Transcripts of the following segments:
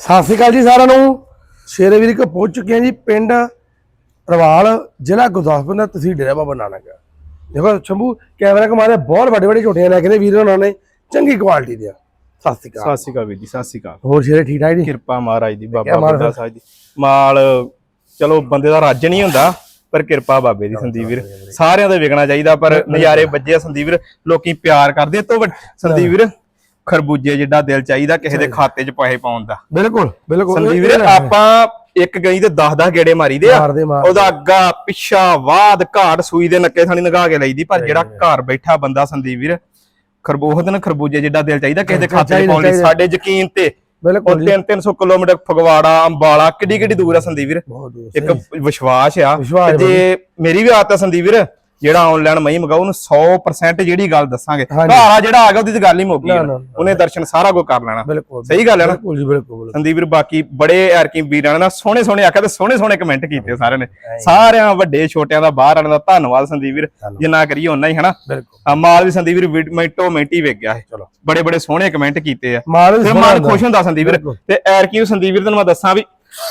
ਸਤਿ ਸ਼੍ਰੀ ਅਕਾਲ ਜੀ ਸਾਰਿਆਂ ਨੂੰ। ਸ਼ੇਰੇ ਵੀਰ ਕੋ ਪਹੁੰਚ ਚੁੱਕੇ ਹਾਂ ਜੀ ਪਿੰਡ ਰਵਾਲ ਜ਼ਿਲ੍ਹਾ ਗੁਰਦਾਸਪੁਰ ਦਾ ਤਹਿਸੀਲ ਡੇਰਾ ਬਾਬਾ ਨਾਨਕ। ਦੇਖੋ ਸ਼ੰਭੂ ਕੈਮਰਾ ਕਮਾਰੇ ਬਹੁਤ ਵੱਡੇ ਵੱਡੇ ਝੋਟੀਆਂ ਲੈ ਕੇ ਨੇ ਵੀਰ ਉਹਨਾਂ ਨੇ ਚੰਗੀ ਕੁਆਲਿਟੀ ਦੇ ਸਤਿ ਸ਼੍ਰੀ ਅਕਾਲ। ਸਤਿ ਸ਼੍ਰੀ ਅਕਾਲ ਵੀਰ ਜੀ ਸਤਿ ਸ਼੍ਰੀ ਅਕਾਲ। ਹੋਰ ਸ਼ੇਰੇ ਠੀਕ ਠਾਕ ਜੀ? ਕਿਰਪਾ ਮਹਾਰਾਜ ਦੀ ਬਾਬਾ ਬੁੱਢਾ ਸਾਹਿਬ ਦੀ। ਮਾਲ ਚਲੋ ਬੰਦੇ ਦਾ ਰੱਜ ਨਹੀਂ ਹੁੰਦਾ ਪਰ ਕਿਰਪਾ ਬਾਬੇ ਦੀ ਸੰਦੀਪ ਵੀਰ। ਸਾਰਿਆਂ ਦੇ ਵਿਕਣਾ ਚਾਹੀਦਾ ਪਰ ਨਜ਼ਾਰੇ ਵੱਜੇ ਸੰਦੀਪ ਵੀਰ। ਲੋਕੀ ਪਿਆਰ ਕਰਦੇ ਤੋਂ ਸੰਦੀਪ ਵੀਰ ਖਰਬੂਜੇ ਜਿੱਡਾ ਦਿਲ ਚਾਹੀਦਾ ਕਿਸੇ ਦੇ ਖਾਤੇ 'ਚ ਪੈਸੇ ਪਾਉਣ ਦਾ। ਬਿਲਕੁਲ ਬਿਲਕੁਲ। ਸੰਦੀਪ ਵੀਰ ਆਪਾਂ ਇੱਕ ਗਈ ਤੇ 10 10 ਗੇੜੇ ਮਾਰੀਦੇ ਆ। ਉਹਦਾ ਅੱਗਾ ਪਿੱਛਾ ਵਾਦ ਘਾਟ ਸੂਈ ਦੇ ਨੱਕੇ ਥਾਣੀ ਨਗਾ ਕੇ ਲਈਦੀ ਪਰ ਜਿਹੜਾ ਘਰ ਬੈਠਾ ਬੰਦਾ ਸੰਦੀਪ ਵੀਰ ਖਰਬੂਜ ਦਿਨ ਖਰਬੂਜੇ ਜਿੱਡਾ ਦਿਲ ਚਾਹੀਦਾ ਕਿਸੇ ਦੇ ਖਾਤੇ 'ਚ ਪਾਉਣ ਲਈ। ਸਾਡੇ ਯਕੀਨ ਤੇ ਬਿਲਕੁਲ ਜੀ। 3 300 ਕਿਲੋਮੀਟਰ ਫਗਵਾੜਾ ਅੰਬਾਲਾ ਕਿੱਡੀ ਕਿੱਡੀ ਦੂਰ ਆ ਸੰਦੀਪ ਵੀਰ। ਇੱਕ ਵਿਸ਼ਵਾਸ ਆ। ਤੇ ਜੇ ਮੇਰੀ ਵੀ ਆਦਤ ਆ ਸੰਦੀਪ ਵੀਰ ਜਿਹੜਾ ਆਨਲਾਈਨ ਮਈ ਮਗਾਉ ਉਹਨੂੰ 100% ਜਿਹੜੀ ਗੱਲ ਦੱਸਾਂਗੇ। ਆ ਜਿਹੜਾ ਆ ਗਿਆ ਉਹਦੀ ਤਾਂ ਗੱਲ ਹੀ ਮੁੱਕ ਗਈ। ਉਹਨੇ ਦਰਸ਼ਨ ਸਾਰਾ ਕੁਝ ਕਰ ਲੈਣਾ। ਸਹੀ ਗੱਲ ਹੈ ਨਾ? ਬਿਲਕੁਲ ਜੀ ਬਿਲਕੁਲ। ਸੰਦੀਪ ਵੀਰ ਬਾਕੀ ਬੜੇ ਐਰਕੀ ਵੀਰਾਂ ਨੇ ਨਾ ਸੋਹਣੇ ਸੋਹਣੇ ਆਖਿਆ ਤੇ ਸੋਹਣੇ ਸੋਹਣੇ ਕਮੈਂਟ ਕੀਤੇ ਸਾਰਿਆਂ ਨੇ। ਸਾਰਿਆਂ ਵੱਡੇ ਛੋਟਿਆਂ ਦਾ ਬਾਹਰ ਵਾਲਿਆਂ ਦਾ ਧੰਨਵਾਦ ਸੰਦੀਪ ਵੀਰ ਜਿੰਨਾ ਕਰੀਏ ਉਹਨਾਂ ਹੀ ਹਨਾ ਮਾਲ ਵੀ ਸੰਦੀਪ ਵੀਰ ਮਿੰਟੋ ਮਿੰਟ ਵਿਕ ਗਿਆ। ਹੈ ਚਲੋ। ਬੜੇ ਬੜੇ ਸੋਹਣੇ ਕਮੈਂਟ ਕੀਤੇ ਆ। ਫਿਰ ਮਨ। ਖੁਸ਼ ਹੁੰਦਾ ਸੰਦੀਪ ਵੀਰ। ਤੇ ਐਰਕੀ ਸੰਦੀਪ ਵੀਰ ਤੈਨੂੰ ਮੈਂ ਦੱਸਾਂ ਵੀ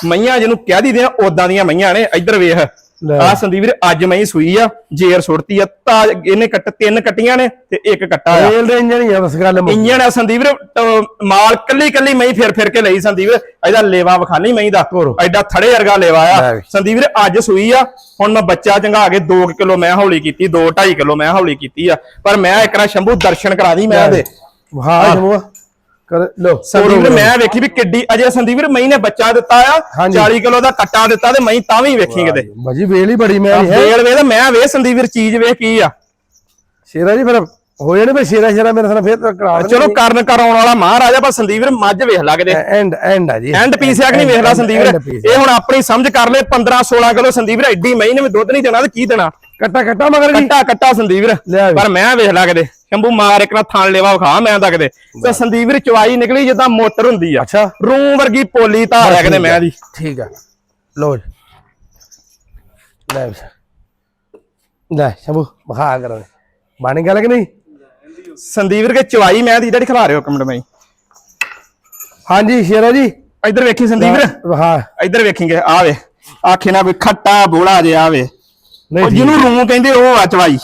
ਮਈਆਂ ਜਿਹਨੂੰ ਕਹਿ ਦੀਦੇ ਆ ਉਦਾਂ ਦੀਆਂ ਮਈਆਂ ਨੇ। ਇੱਧਰ ਵੇਖ। ਆ ਸੰਦੀਪ ਵੀਰ ਅੱਜ ਮਈ ਸੂਈ ਆ ਜੇਰ ਸੁੱਟਤੀ ਆ ਤਾਂ ਇਹਨੇ ਕੱਟ ਤਿੰਨ ਕੱਟੀਆਂ ਨੇ ਤੇ ਇੱਕ ਕੱਟਾ ਆ। ਰੇਲ ਦੇ ਇੰਜਣ ਹੀ ਆ ਬਸ ਗੱਲ। ਇੰਜਣ ਆ ਸੰਦੀਪ ਵੀਰ ਮਾਲ ਕੱਲੀ ਕੱਲੀ ਮਈ ਫਿਰ ਫਿਰ ਕੇ ਲਈ ਸੰਦੀਪ ਇਹਦਾ ਲੇਵਾ ਵਿਖਾਣੀ ਮਈ ਦਾ। ਐਡਾ ਥੜੇ ਵਰਗਾ ਲੇਵਾ ਆ। ਸੰਦੀਪ ਵੀਰ ਅੱਜ ਸੂਈ ਆ ਹੁਣ ਮੈਂ ਬੱਚਾ ਚੰਗਾ ਕੇ 2 ਕਿਲੋ ਮੈਂ ਹੌਲੀ ਕੀਤੀ 2 2.5 ਕਿਲੋ ਮੈਂ ਹੌਲੀ ਕੀਤੀ ਆ। ਪਰ ਮੈਂ ਇੱਕ ਨਾ ਸ਼ੰਭੂ ਦਰਸ਼ਨ ਕਰਾ ਦੀ ਮੈਂ ਦੇ ਹਾਂ ਜਮੂਆ ਕਰ ਲੋ ਸੰਦੀਪ ਮੈਂ ਵੇਖੀ ਵੀ ਕਿੱਡੀ ਅਜੇ ਸੰਦੀਪ ਵੀਰ ਮਈ ਨੇ ਬੱਚਾ ਦਿੱਤਾ ਆ ਹਾਂਜੀ। 40 ਕਿਲੋ ਦਾ ਕੱਟਾ ਦਿੱਤਾ ਤੇ ਮਈ ਤਾਂ ਵੀ ਵੇਖੀ ਕਿਤੇ। ਬਾਜੀ ਵੇਲ ਹੀ ਬੜੀ ਮੈਂ ਹੈ ਵੇਲ ਵੇ ਤਾਂ ਮੈਂ ਵੇ ਸੰਦੀਪ ਵੀਰ ਚੀਜ਼ ਵੇਖ ਕੀ ਆ। ਸ਼ੇਰਾ ਜੀ ਫਿਰ ਹੋ ਜਾਣੇ ਫਿਰ ਸ਼ੇਰਾ ਸ਼ੇਰਾ ਮੇਰੇ ਸਾਹ ਫੇਰ ਕਰਾ ਚਲੋ ਕਰਨ ਕਰਾਉਣ ਵਾਲਾ ਮਹਾਰਾਜਾ ਪਰ ਸੰਦੀਪ ਵੀਰ ਮੱਝ ਵੇਖ ਲੱਗਦੇ ਐਂਡ ਐਂਡ ਆ ਜੀ। ਐਂਡ ਪੀਸ ਆ ਕਿ ਨਹੀਂ ਵੇਖ ਲਾ ਸੰਦੀਪ ਵੀਰ? ਇਹ ਹੁਣ ਆਪਣੀ ਸਮਝ ਕਰ ਲੈ 15 16 ਕਿਲੋ ਸੰਦੀਪ ਵੀਰ ਐਡੀ ਮਈ ਨੇ ਵੀ ਦੁੱਧ ਨਹੀਂ ਦੇਣਾ ਤੇ ਕੀ ਦੇਣਾ? ਕੱਟਾ ਕੱਟਾ ਮਗਰ ਜੀ ਕੱਟਾ ਕੱਟਾ ਸੰਦੀਪ ਵੀਰ। ਪਰ ਮੈਂ ਵੇਖ ਲਾ ਕਿਤੇ। ਸ਼ੰਭੂ ਮਾਰ ਇੱਕ ਨਾ ਥਾਣ ਲੈਵਾ ਵਿਖਾ ਮੈਂ ਤਾਂ ਕਿਤੇ। ਤੇ ਸੰਦੀਪ ਵੀਰ ਚਵਾਈ ਨਿਕਲੀ ਜਿੱਦਾਂ ਮੋਟਰ ਹੁੰਦੀ ਆ। ਅੱਛਾ। ਰੂੰ ਵਰਗੀ ਪੋਲੀ ਧਾਰ ਆ ਕਿਤੇ ਮੈਂ ਦੀ। ਠੀਕ ਆ। ਲੋ ਜੀ। ਲੈ। ਲੈ ਸ਼ੰਭੂ ਬਖਾ ਕਰੋ। ਬਣ ਗੱਲ ਕਿ ਨਹੀਂ? ਸੰਦੀਪ ਵੀਰ ਕੇ ਚਵਾਈ ਮੈਂ ਦੀ ਜਿਹੜੀ ਖਿਲਾ ਰਹੇ ਹੋ ਮੈਂ ਹਾਂਜੀ ਸ਼ੇਰਾ ਜੀ। ਇੱਧਰ ਵੇਖੀ ਸੰਦੀਪ ਵੀਰ। ਹਾਂ ਇੱਧਰ ਵੇਖੀਂਗੇ ਆ ਵੇ। ਆਖੇ ਨਾ ਕੋਈ ਖੱਟਾ ਬੋਲਾ ਜੇ ਆ ਵੇ। ਉਹ ਨਹੀਂ ਠੀਕ। ਜਿਹਨੂੰ ਰੂੰ ਕਹਿੰਦੇ ਉਹ ਆ ਚਵਾਈ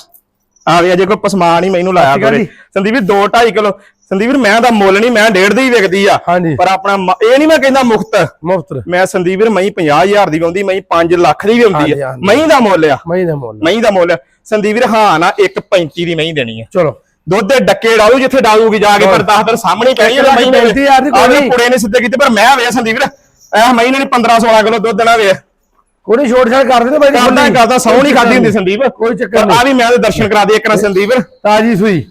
ਆ ਵੇ ਅਜੇ ਕੋਈ ਪਸਮਾਨ ਹੀ ਮੈਨੂੰ ਲਾਇਆ ਜੀ। ਸੰਦੀਪ ਵੀਰ 2 2.5 ਕਿਲੋ। ਸੰਦੀਪ ਵੀਰ ਮੈਂ ਦਾ ਮੁੱਲ ਨਹੀਂ ਮੈਂ ਡੇਢ ਦੀ ਵਿਕਦੀ ਆ। ਪਰ ਆਪਣਾ ਇਹ ਨਹੀਂ ਮੈਂ ਕਹਿੰਦਾ ਮੁਫਤ। ਮੁਫਤ। ਮੈਂ ਸੰਦੀਪ ਵੀਰ ਮਈ 50000 ਦੀ ਵੀ ਆਉਂਦੀ ਮਈ 5 ਲੱਖ ਦੀ ਵੀ ਆਉਂਦੀ ਆ। ਮਈ ਦਾ ਮੁੱਲ ਆ। ਮੈਂ ਦਾ ਮੁੱਲ ਮਈ ਦਾ ਮੁੱਲ। ਸੰਦੀਪ ਵੀਰ ਹਾਂ ਨਾ 1.35 ਦੀ ਮਈ ਦੇਣੀ ਆ। ਚਲੋ। ਦੁੱਧ ਦੇ ਡੱਕੇ ਡਾਲੂ ਜਿੱਥੇ ਡਾਲੂਗੀ ਜਾ ਕੇ ਪਰ 10 ਦਿਨ ਸਾਹਮਣੇ ਪੈਣੀ ਆ ਮਈ ਪੈਂਤੀ ਹਜ਼ਾਰ ਦੀ ਕੋਈ। ਕੁੜੇ ਨੇ ਸਿੱਧੇ ਕੀਤੇ ਪਰ ਮੈਂ ਵੇ ਸੰਦੀਪ ਵੀਰ ਇਹ ਮਈ ਨੇ 15 16 ਕਿਲੋ ਦੁੱਧ ਦੇਣਾ ਵੇ ਕੋਈ ਛੋਟ ਛਾਟ ਕਰ ਦਿੰਦੇ ਬਾਈ ਕਰਦਾ ਖੁੱਲੀ। ਕਰਦਾ ਸੌ ਨਹੀਂ ਖਾਦੀ ਹੁੰਦੀ ਸੰਦੀਪ। ਕੋਈ ਚੱਕਰ ਨਹੀਂ। ਆ ਵੀ ਮੈਂ ਤੇ ਦਰਸ਼ਨ ਕਰਾ ਦੇ ਇੱਕ ਨਾ ਸੰਦੀਪ। ਤਾਜੀ ਸੂਈ।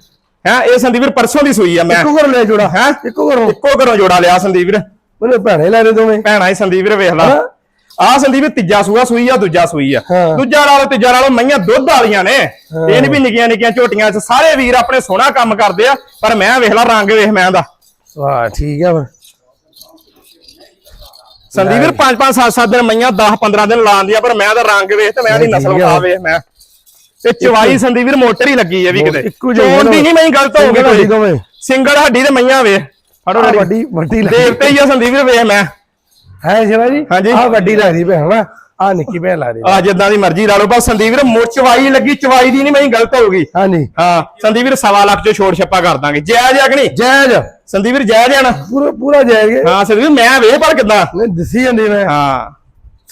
ਹੈ ਇਹ ਸੰਦੀਪ ਪਰਸੋਂ ਦੀ ਸੂਈ ਆ ਮੈਂ। ਇੱਕੋ ਘਰ ਲੈ ਜੋੜਾ। ਹੈਂ? ਇੱਕੋ ਘਰੋਂ। ਇੱਕੋ ਘਰੋਂ ਜੋੜਾ ਲਿਆ ਸੰਦੀਪ। ਉਹਨੇ ਭੈਣੇ ਲੈ ਰਹੇ ਦੋਵੇਂ। ਭੈਣਾ ਹੀ ਸੰਦੀਪ ਵੇਖ ਲਾ। ਹਾਂ। ਆ ਸੰਦੀਪ ਤੀਜਾ ਸੂਆ ਸੂਈ ਆ ਦੂਜਾ ਸੂਈ ਆ। ਹਾਂ। ਦੂਜਾ ਨਾਲੋਂ ਤੀਜਾ ਨਾਲੋਂ ਮਈਆਂ ਦੁੱਧ ਵਾਲੀਆਂ ਨੇ। ਇਹ ਨਹੀਂ ਵੀ ਨਿੱਕੀਆਂ ਨਿੱਕੀਆਂ ਝੋਟੀਆਂ ਚ ਸਾਰੇ ਵੀਰ ਆਪਣੇ ਸੋਹਣਾ ਕੰਮ ਕਰਦੇ ਆ ਪਰ ਮੈਂ ਵੇਖ ਲਾ ਰੰਗ ਵੇਖ ਮੈਂ ਦਾ। ਵਾਹ ਠੀਕ ਆ ਫਿਰ। ਸੰਦੀਪ ਵੀਰ 5 5 7 7 ਦਿਨ ਮਈਆਂ 10 15 ਦਿਨ ਲਾਉਂਦੀਆਂ ਪਰ ਮੈਂ ਤਾਂ ਰੰਗ ਵੇਖ ਤੇ ਮੈਂ ਦੀ ਨਹੀਂ, ਨਸਲ ਆ। ਵਿਖਾ ਵੇਖ ਮੈਂ। ਤੇ ਚਵਾਈ ਸੰਦੀਪ ਵੀਰ ਮੋਟਰ ਹੀ ਲੱਗੀ ਹੈ ਵੀ ਕਿਤੇ। ਚੋਣ ਦੀ ਨਹੀਂ ਮੈਂ ਗਲਤ ਹੋ ਗਈ ਸਿੰਗਲ ਹੱਡੀ ਤੇ ਮਈਆਂ ਵੇਖ ਫੜੋ ਵੱਡੀ ਵੱਡੀ ਦੇਵਤੇ ਹੀ ਆ ਸੰਦੀਪ ਵੀਰ ਵੇਖ ਮੈਂ। ਹੈ ਸ਼ਿਵਾ ਜੀ। ਹਾਂਜੀ। ਆ ਵੱਡੀ ਲੱਗਦੀ ਭੈਣ ਨਾ ਆ ਨਿੱਕੀ ਭੈਣ ਲੱਗਦੀ ਆ ਜਿੱਦਾਂ ਦੀ ਮਰਜ਼ੀ ਲਾ ਲਓ ਪਰ ਸੰਦੀਪ ਵੀਰ ਮੋ ਚਵਾਈ ਲੱਗੀ ਚਵਾਈ ਦੀ ਨਹੀਂ ਮੈਂ ਗਲਤ ਹੋ ਗਈ। ਹਾਂਜੀ। ਹਾਂ ਸੰਦੀਪ ਵੀਰ ਸਵਾ ਲੱਖ ਚੋਂ ਛੋੜ ਛੱਪਾ ਕਰ ਦਾਂਗੇ। ਜਾਇਜ਼ ਆ ਕਿ ਨਹੀਂ? ਜਾਇਜ਼। ਸੰਦੀਪ ਵੀਰ ਜਾਇਜ਼ ਆ ਨਾ? ਪੂਰਾ ਪੂਰਾ ਜਾਇਜ਼ ਹਾਂ। ਸੰਦੀਪ ਮੈਂ ਵੇਖ ਪਰ ਕਿੱਦਾਂ? ਨਹੀਂ ਦਿਸੀ ਜਾਂਦੀ ਮੈਂ। ਹਾਂ।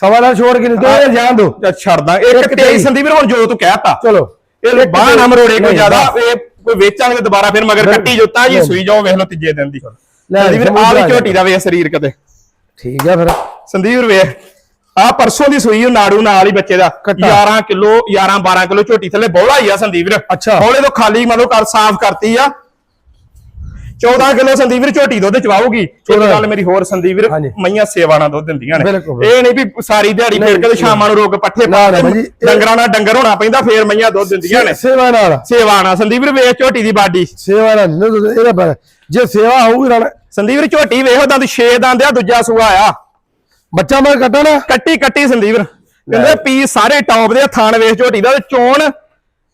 ਸਵਾ ਨਾਲ ਛੋੜ ਕੇ ਨਹੀਂ ਦੋ ਜਾਣ ਦੋ। ਛੱਡ ਦਾਂ। ਇੱਕ ਇੱਕ ਤੇਈ ਤੇਈ। ਸੰਦੀਪ ਵੀਰ ਹੁਣ ਜੋ ਤੂੰ ਕਹਿਤਾ। ਚਲੋ। ਇਹ ਬਾਹ ਨਾ ਮਰੋੜੇ ਕੋਈ ਜ਼ਿਆਦਾ ਬਸ। ਇਹ ਕੋਈ ਵੇਚਾਂਗੇ ਤੇ ਦੁਬਾਰਾ ਫਿਰ ਮਗਰ। ਕੱਟੀ ਜੋਤਾ ਜੀ। ਸੂਈ ਜਾਓ ਵੇਖ ਲਓ ਤੀਜੇ ਦਿਨ ਦੀ। ਲੈ ਸੰਦੀਪ ਵੀਰ ਆ ਵੀ। ਝੋਟੀ ਦਾ ਵੇਖ ਸਰੀਰ ਕਿਤੇ। ਠੀਕ ਆ ਫਿਰ। ਸੰਦੀਪ ਵੀਰ ਵੇਖ। ਆ ਪਰਸੋਂ ਦੀ ਸੂਈ ਉਹ ਨਾੜੂ ਨਾਲ ਹੀ ਬੱਚੇ ਦਾ। ਕੱਟਾ। 11 ਕਿਲੋ 11 12 ਕਿਲੋ ਝੋਟੀ ਥੱਲੇ ਬੋਲਾ ਹੀ ਆ ਸੰਦੀਪ ਵੀਰ। ਅੱਛਾ। ਬੋਲੇ ਤੋਂ ਖਾਲੀ ਮਤਲਬ ਕਰ ਸਾਫ਼ ਕਰਤੀ ਆ। 14 ਕਿਲੋ ਸੰਦੀਪ ਵੀਰ ਝੋਟੀ ਦੁੱਧ ਚਵਾਉਗੀ ਇੱਕ। ਗੱਲ ਮੇਰੀ ਹੋਰ ਸੰਦੀਪ ਵੀਰ। ਮਈਆਂ ਸੇਵਾ ਨਾਲ ਦੁੱਧ ਦਿੰਦੀਆਂ ਨੇ। ਇਹ ਨਹੀਂ ਵੀ ਸਾਰੀ ਦਿਹਾੜੀ ਫੇਰ ਕੇ ਤੇ ਸ਼ਾਮਾਂ ਨੂੰ ਰੋਕ ਪੱਠੇ ਡੰਗਰਾਂ ਨਾਲ ਡੰਗਰ ਹੋਣਾ ਪੈਂਦਾ ਫੇਰ ਮਈਆਂ ਦੁੱਧ ਦਿੰਦੀਆਂ ਨੇ। ਸੇਵਾ ਨਾਲ। ਸੇਵਾ ਨਾਲ। ਸੰਦੀਪ ਵੀਰ ਵੇਖ ਝੋਟੀ ਦੀ ਬਾਡੀ। ਸੇਵਾ ਨਾਲ ਇਹਦਾ ਜੇ ਸੇਵਾ ਹੋਊਗੀ ਨਾਲ ਸੰਦੀਪ ਵੀਰ ਝੋਟੀ ਵੇਖੋ ਦੰਦ 6 ਦੰਦ ਆ ਦੂਜਾ ਸੂਆ ਆ। ਬੱਚਾ ਮੈਂ ਕੱਟਾ ਨਾ। ਕੱਟੀ ਕੱਟੀ ਸੰਦੀਪ। ਕਹਿੰਦੇ ਪੀਸ ਸਾਰੇ ਟੌਪ ਦੇ ਆ, ਥਾਣ ਵੇਖ ਝੋਟੀ ਦਾ ਤੇ ਚੋਣ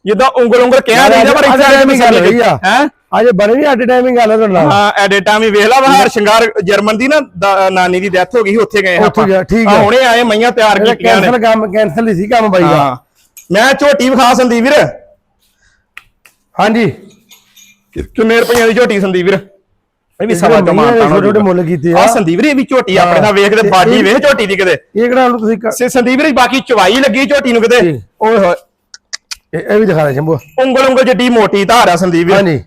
ਜਿੱਦਾਂ ਉਂਗਲ ਉਂਗਲ ਕਹਿ ਦਿੰਦਾ ਪਰ ਇੱਥੇ ਆ ਕੇ ਗੱਲ ਆ। ਹੈ? ਅੱਜ ਬਣੇ ਵੀ ਅੱਡ ਟਾਈਮਿੰਗ ਗੱਲ ਤੁਹਾਡੇ ਨਾਲ। ਹਾਂ ਐਡਿਟਾਂ ਵੀ ਵੇਖ ਲਾ ਬਾਹਰ ਸ਼ਿੰਗਾਰ ਜਰਮਨ ਦੀ ਨਾ ਨਾਨੀ ਦੀ ਡੈਥ ਹੋ ਗਈ ਉੱਥੇ ਗਏ ਉੱਥੇ ਆਪਾਂ। ਗਿਆ, ਠੀਕ ਹਾਂ, ਹੈ। ਹੁਣੇ ਆਏ ਮਈਆਂ ਤਿਆਰ ਕੀਤੀਆਂ ਨੇ। ਕੈਂਸਲ ਕੰਮ ਕੈਂਸਲ ਹੀ ਸੀ ਕੰਮ ਬਾਈ ਦਾ। ਹਾਂ। ਮੈਂ ਝੋਟੀ ਵਿਖਾ ਸੰਦੀਪ ਵੀਰ। ਹਾਂਜੀ। ਕਿੰਨੇ ਰੁਪਈਆਂ ਦੀ ਝੋਟੀ ਸੰਦੀਪ ਵੀਰ? ਇਹ ਵੀ ਸਵਾ ਦੇ ਛੋਟੇ ਛੋਟੇ ਮੁੱਲ ਕੀਤੇ ਆ। ਆ ਸੰਦੀਪ ਇਹ ਵੀ ਝੋਟੀ ਆਪਣੇ ਨਾਲ ਵੇਖ ਤੇ ਬਾਡੀ ਵੇਖ ਝੋਟੀ ਦੀ ਕਿਤੇ। ਇਹ ਕਿਹੜਾ ਹੁਣ ਤੁਸੀਂ ਸੇ ਸੰਦੀਪ ਵੀਰ ਬਾਕੀ ਚਵਾਈ ਲੱਗੀ ਝੋਟੀ ਨੂੰ ਕਿਤੇ। ਓਏ ਹੋਏ। ਇਹ ਵੀ ਦਿਖਾ ਦੇ ਸ਼ੰਭੂ। ਉਂਗਲ ਉਂਗਲ ਜਿੱਡੀ ਮੋਟੀ ਧਾਰ ਆ ਸੰਦੀਪ ਹਾਂਜੀ।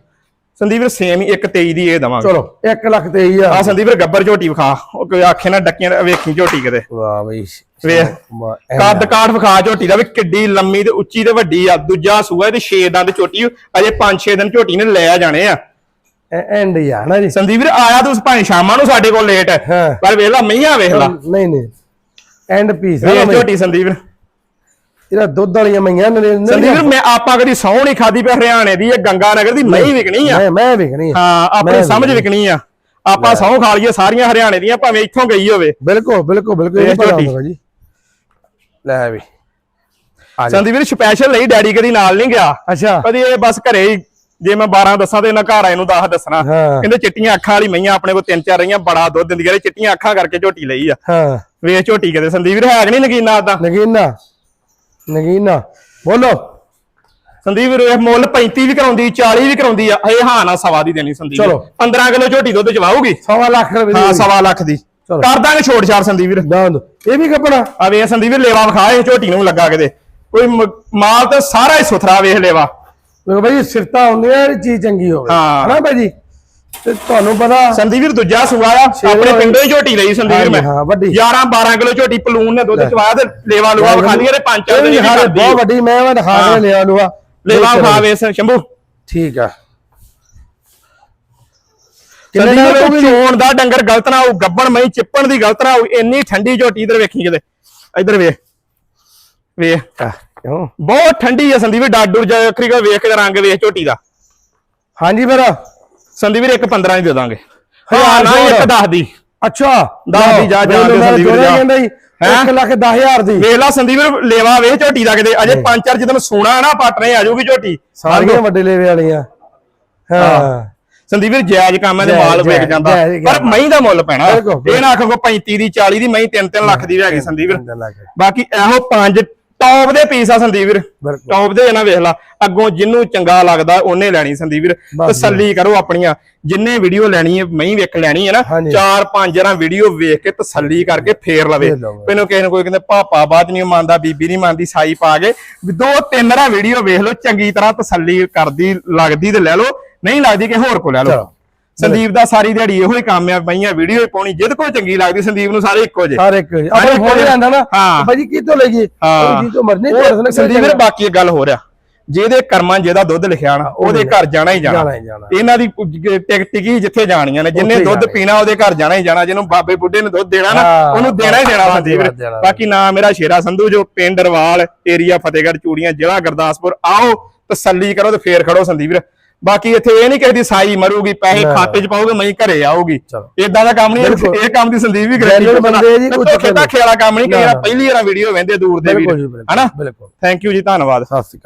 ਸੰਦੀਪ ਵੀਰ ਸੇਮ ਹੀ 123 ਦੀ ਇਹ ਦਵਾਂਗੇ। ਚਲੋ 1 ਲੱਖ ਤੇ ਹੀ ਆ ਆ ਸੰਦੀਪ ਵੀਰ ਗੱਬਰ ਝੋਟੀ ਵਿਖਾ। ਉਹ ਕੋਈ ਆਖੇ ਨਾ ਡੱਕੀਆਂ ਨਾ ਵੇਖੀ ਝੋਟੀ ਕਿਤੇ। ਵਾਹ ਬਈ। ਵੇਖ। ਕੱਦ ਕਾਠ ਵਿਖਾ ਝੋਟੀ ਦਾ ਵੀ ਕਿੱਡੀ ਲੰਮੀ ਤੇ ਉੱਚੀ ਤੇ ਵੱਡੀ ਆ। ਦੂਜਾ ਸੂਆ ਤੇ 6 ਦੰਦ ਝੋਟੀ। ਅਜੇ 5-6 ਦਿਨ ਝੋਟੀ ਨੇ ਲੈ ਜਾਣੇ ਆ। ਐਂਡ ਹੀ ਆ ਨਾ ਜੀ? ਸੰਦੀਪ ਵੀਰ ਆਇਆ ਤੂੰ ਭਾਵੇਂ ਸ਼ਾਮਾਂ ਨੂੰ ਸਾਡੇ ਕੋਲ ਲੇਟ ਹਾਂ। ਪਰ ਵੇਖ ਲਾ ਮਈਆਂ ਵੇਖ ਲਾ। ਨਹੀਂ ਨਹੀਂ ਐਂਡ ਪੀਸ ਵੇਖ ਝੋਟੀ ਸੰਦੀਪ ਵੀਰ। ਇਹਦਾ ਦੁੱਧ ਵਾਲੀਆਂ ਮਈਆਂ ਨੇ ਸੰਦੀਪ ਵੀਰ ਮੈਂ ਆਪਾਂ ਕਦੀ ਸੌ ਨਹੀਂ ਖਾਦੀ ਪਈ ਹਰਿਆਣੇ ਦੀ ਇਹ ਗੰਗਾ ਨਗਰ ਦੀ ਮਹੀਂ ਵਿਕਣੀ ਆ। ਮੈਂ ਮੈਂ ਵੇਖਣੀ ਆ। ਹਾਂ ਆਪਣੀ ਮੈਂ ਸਮਝ ਵਿਕਣੀ ਆ। ਆਪਾਂ ਸੌ ਖਾ ਲਈਏ ਸਾਰੀਆਂ ਹਰਿਆਣੇ ਦੀਆਂ ਭਾਵੇਂ ਇੱਥੋਂ ਗਈ ਹੋਵੇ। ਬਿਲਕੁਲ ਬਿਲਕੁਲ ਬਿਲਕੁਲ ਇਹ ਪਤਾ ਝੋਟੀ। ਜੀ ਲੈ ਵੀ। ਆ ਜਾ। ਸੰਦੀਪ ਵੀਰ ਸਪੈਸ਼ਲ ਲਈ ਡੈਡੀ ਕਦੀ ਨਾਲ ਨਹੀਂ ਗਿਆ। ਅੱਛਾ। ਕਦੀ ਇਹ ਬਸ ਘਰੇ ਹੀ ਜੇ ਮੈਂ 12 ਦੱਸਾਂ ਤੇ ਇਹਨਾਂ ਘਰ ਆਏ ਨੂੰ 10 ਦੱਸਣਾ। ਹਾਂ। ਕਹਿੰਦੇ ਚਿੱਟੀਆਂ ਅੱਖਾਂ ਵਾਲੀ ਮਈਆਂ ਆਪਣੇ ਕੋਲ ਤਿੰਨ ਚਾਰ ਰਹੀਆਂ ਬੜਾ ਦੁੱਧ ਦਿੰਦੀਆਂ ਨੇ ਚਿੱਟੀਆਂ ਅੱਖਾਂ ਕਰਕੇ ਝੋਟੀ ਲਈ ਆ। ਹਾਂ। ਵੇਖ ਝੋਟੀ ਕਿਤੇ ਸੰਦੀਪ ਵੀਰ ਹੈ ਕਿ ਨਹੀਂ ਨਗੀਨਾ ਆਦਾ ਨਗੀਨਾ। ਨਗੀਨਾ। ਬੋਲੋ। ਸੰਦੀਪ ਵੀਰ ਇਹ ਮੁੱਲ 35 ਵੀ ਕਰਾਉਂਦੀ 40 ਵੀ ਕਰਾਉਂਦੀ ਆ। ਇਹ ਹਾਂ ਨਾ ਸਵਾ ਦੀ ਦੇਣੀ ਸੰਦੀਪ। ਚਲੋ। 15 ਕਿਲੋ ਝੋਟੀ ਦੁੱਧ ਚਵਾਉਗੀ ਸਵਾ ਲੱਖ ਰੁਪਏ ਹਾਂ ਦੀ ਸਵਾ ਲੱਖ ਦੀ। ਕਰ ਦਾਂਗੇ ਛੋਟ ਛਾੜ ਸੰਦੀਪ ਵੀਰ। ਦੰਦ ਇਹ ਵੀ ਕੱਪੜਾ। ਆ ਵੇਖ ਸੰਦੀਪ ਵੀਰ ਲੇਵਾ ਵਿਖਾ ਇਹ ਝੋਟੀ ਨੂੰ ਲੱਗਾ ਕਿਤੇ। ਕੋਈ ਮਾਲ ਤੇ ਸਾਰਾ ਹੀ ਸੁਥਰਾ ਵੇਖ ਲੇਵਾ। ਵੇਖੋ ਭਾਈ ਸਿਰਤਾ ਹੁੰਦੀ ਹੈ ਇਹ ਚੀਜ਼ ਚੰਗੀ ਹੋਵੇ। ਹਾਂ। ਹਨਾ ਭਾਈ ਜੀ ਤੇ ਤੁਹਾਨੂੰ ਪਤਾ ਸੰਦੀਪ ਵੀਰ ਦੂਜਾ ਸੂਆ ਆ। ਆਪਣੇ। ਪਿੰਡੋਂ ਹੀ ਝੋਟੀ ਲਈ ਸੰਦੀਪ ਵੀਰ ਮੈਂ। ਹਾਂ, ਵੱਡੀ। 11 12 ਕਿਲੋ ਝੋਟੀ ਪਲੂਨ ਨੇ ਦੁੱਧ ਚਵਾਇਆ ਤੇ ਲੇਵਾ ਲੂਆ ਵਿਖਾ ਲਈਏ ਤੇ ਪੰਜ ਚਾਰ ਇਹ ਦਿਨ ਵੀ ਹੀ ਹਾਲੇ ਕਰਦੀ ਬਹੁਤ ਵੱਡੀ ਮੈਂ ਵਾ ਦਿਖਾ ਹਾਂ। ਕੇ ਲਿਆ। ਲੂਆ ਲੇਵਾ ਵਿਖਾ ਵੇ ਸ਼ੰਭੂ। ਠੀਕ ਆ। ਕਿੰਨੇ ਨਾਲ ਹੋ ਗਏ? ਚੋਣ ਦਾ ਡੰਗਰ ਗਲਤ ਨਾ ਹੋਊ ਗੱਬਣ ਮਈ ਚਿੱਪਣ ਦੀ ਗਲਤ ਨਾ ਹੋਊ ਇੰਨੀ ਠੰਡੀ ਝੋਟੀ ਇਧਰ ਵੇਖੀ ਕਿਤੇ। ਇਧਰ ਵੇਖ ਵੇਖ ਆ, ਕਿਉਂ? ਬਹੁਤ ਠੰਡੀ ਆ ਸੰਦੀਪ ਵੀਰ ਡਾਡੂ ਜਾ ਅੱਖਰੀ ਕੋ ਵੇਖ ਕੇ ਰੰਗ ਵੇਖ ਝੋਟੀ ਦਾ। ਹਾਂਜੀ ਫਿਰ। ਸੰਦੀਪ ਵੀਰ ਇੱਕ 15 ਹੀ ਦੇ ਦਾਂਗੇ। ਹਜ਼ਾਰ ਨਾ। ਇੱਕ 10 ਦੀ। ਅੱਛਾ ਦਸ ਦੀ ਜਾ, ਜਾ ਕੇ ਸੰਦੀਪ ਵੀਰ ਜਾ। ਕਹਿੰਦਾ ਜੀ ਹੈਂ? 1 ਲੱਖ 10000 ਦੀ। ਵੇਖ ਲਾ ਸੰਦੀਪ ਵੀਰ ਲੇਵਾ ਵੇਖ ਝੋਟੀ ਦਾ ਕਿਤੇ। ਅਜੇ ਪੰਜ ਚਾਰ ਜਦੋਂ ਸੋਣਾ ਨਾ ਪਟਨੇ ਆ ਜਾਊਗੀ ਝੋਟੀ। ਸਾਰੀਆਂ ਵੱਡੇ ਲੇਵੇ ਵਾਲੀਆਂ। ਹਾਂ। ਸੰਦੀਪ ਵੀਰ ਜਾਇਜ਼ ਕੰਮ ਜਾਇਜ਼, ਮਾਲ ਜਾਇਜ਼, ਜਾਂਦਾ। ਪਰ। ਮਹੀਂ ਦਾ ਮੁੱਲ ਪੈਣਾ। ਇਹ ਨਾ ਆਖੋ 35 ਦੀ 40 ਦੀ ਮਹੀਂ 3-3 ਲੱਖ ਦੀ ਵੀ ਹੈਗੀ ਸੰਦੀਪ ਵੀਰ। ਬਾਕੀ ਇਹੋ ਪੰਜ ਟੌਪ ਦੇ ਪੀਸ ਆ ਸੰਦੀਪ ਵੀਰ। ਟੌਪ ਦੇ ਨਾ ਵੇਖ ਲਾ। ਅੱਗੋਂ ਜਿੰਨੂੰ ਚੰਗਾ ਲੱਗਦਾ ਉਹਨੇ ਲੈਣੀ ਸੰਦੀਪ ਵੀਰ। ਤਸੱਲੀ ਕਰੋ ਆਪਣੀਆਂ। ਜਿੰਨੇ ਵੀਡੀਓ ਲੈਣੀ ਹੈ ਮਹੀਂ ਵੇਖ ਲੈਣੀ ਹੈ ਨਾ। ਚਾਰ ਪੰਜ ਜਰਾਂ ਵੀਡੀਓ ਵੇਖ ਕੇ ਤਸੱਲੀ ਕਰਕੇ ਫੇਰ ਲਵੇ। ਮੈਨੂੰ ਕਿਸੇ ਨੂੰ ਕੋਈ ਕਹਿੰਦੇ ਪਾਪਾ ਬਾਤ ਨਹੀਂ ਮੰਨਦਾ ਬੀਬੀ ਨਹੀਂ ਮੰਨਦੀ ਸਾਈ ਪਾ ਕੇ। ਦੋ ਤਿੰਨ ਰਾਂ ਵੀਡੀਓ ਵੇਖ ਲਓ ਚੰਗੀ ਤਰ੍ਹਾਂ ਤਸੱਲੀ ਕਰਦੀ ਲੱਗਦੀ ਤੇ ਲੈ ਲਓ। ਨਹੀਂ ਲੱਗਦੀ ਕਿ ਹੋਰ ਕੋ ਲੈ ਲਓ। ਸੰਦੀਪ ਦਾ ਸਾਰੀ ਦਿਹਾੜੀ ਇਹੋ ਹੀ ਕੰਮ ਆ ਬਈਆਂ ਵੀਡੀਓ ਹੀ ਪਾਉਣੀ ਜਿੱਦ ਕੋ ਚੰਗੀ ਲੱਗਦੀ ਸੰਦੀਪ ਨੂੰ ਸਾਰੇ ਇੱਕੋ ਜੇ ਸਾਰੇ ਇੱਕ ਆਪਣੇ ਇੱਕੋ ਫੋਨ ਜਿਹੇ। ਲੈਂਦਾ ਨਾ। ਭਾਜੀ ਕਿਤੋਂ ਲਈਏ ਹਾਂ। ਜੀ ਤੋਂ ਮਰਨੇ ਉਹ ਸੰਦੀਪ ਵੀਰ ਬਾਕੀ ਗੱਲ ਹੋ ਰਿਹਾ ਜਿਹਦੇ ਕਰਮਾਂ ਜਿਹਦਾ ਦੁੱਧ ਲਿਖਿਆ ਨਾ ਉਹਦੇ ਘਰ ਜਾਣਾ ਹੀ ਜਾਣਾ। ਇਹਨਾਂ ਦੀ ਟਿਕ ਟਿਕੀ ਜਿੱਥੇ ਜਾਣੀਆਂ ਨੇ ਜਿੰਨੇ ਦੁੱਧ। ਪੀਣਾ ਉਹਦੇ ਘਰ ਜਾਣਾ ਹੀ ਜਾਣਾ। ਜਿਹਨੂੰ ਬਾਬੇ ਬੁੱਢੇ ਨੇ ਦੁੱਧ ਦੇਣਾ ਨਾ ਉਹਨੂੰ ਦੇਣਾ ਹੀ ਦੇਣਾ ਸੰਦੀਪ। ਬਾਕੀ ਨਾਮ ਮੇਰਾ ਸ਼ੇਰਾ ਸੰਧੂ ਜੋ ਪਿੰਡ ਰਵਾਲ ਏਰੀਆ ਫਤਿਹਗੜ੍ਹ ਚੂੜੀਆਂ ਜ਼ਿਲ੍ਹਾ ਗੁਰਦਾਸਪੁਰ। ਆਓ ਤਸੱਲੀ ਕਰੋ ਤੇ ਫੇਰ ਖੜੋ ਸੰਦੀਪ ਵੀਰ। ਬਾਕੀ ਇੱਥੇ ਇਹ ਨਹੀਂ ਕਿਸੇ ਦੀ ਸਾਈ ਮਰੂਗੀ ਪੈਸੇ। ਖਾਤੇ 'ਚ ਪਾਓਗੇ ਮੈਂ ਘਰੇ ਆਊਗੀ। ਇਦਾਂ ਦਾ ਕੰਮ ਨਹੀਂ। ਇਹ ਕੰਮ ਦੀ ਸੰਦੀਪ ਵੀ Genuine ਬੰਦੇ ਜੀ, ਕੋਈ ਧਾਖੇ ਵਾਲਾ ਕੰਮ ਨਹੀਂ ਨਾ, ਕਿ ਨਾ। ਪਹਿਲੀ ਵਾਰ ਵੀਡੀਓ ਵੰਦੇ ਦੂਰ ਦੇ ਵੀਰ ਹਨਾ? ਬਿਲਕੁਲ। ਥੈਂਕ ਯੂ ਜੀ ਧੰਨਵਾਦ। ਸਤਿ ਸ਼੍ਰੀ ਅਕਾਲ।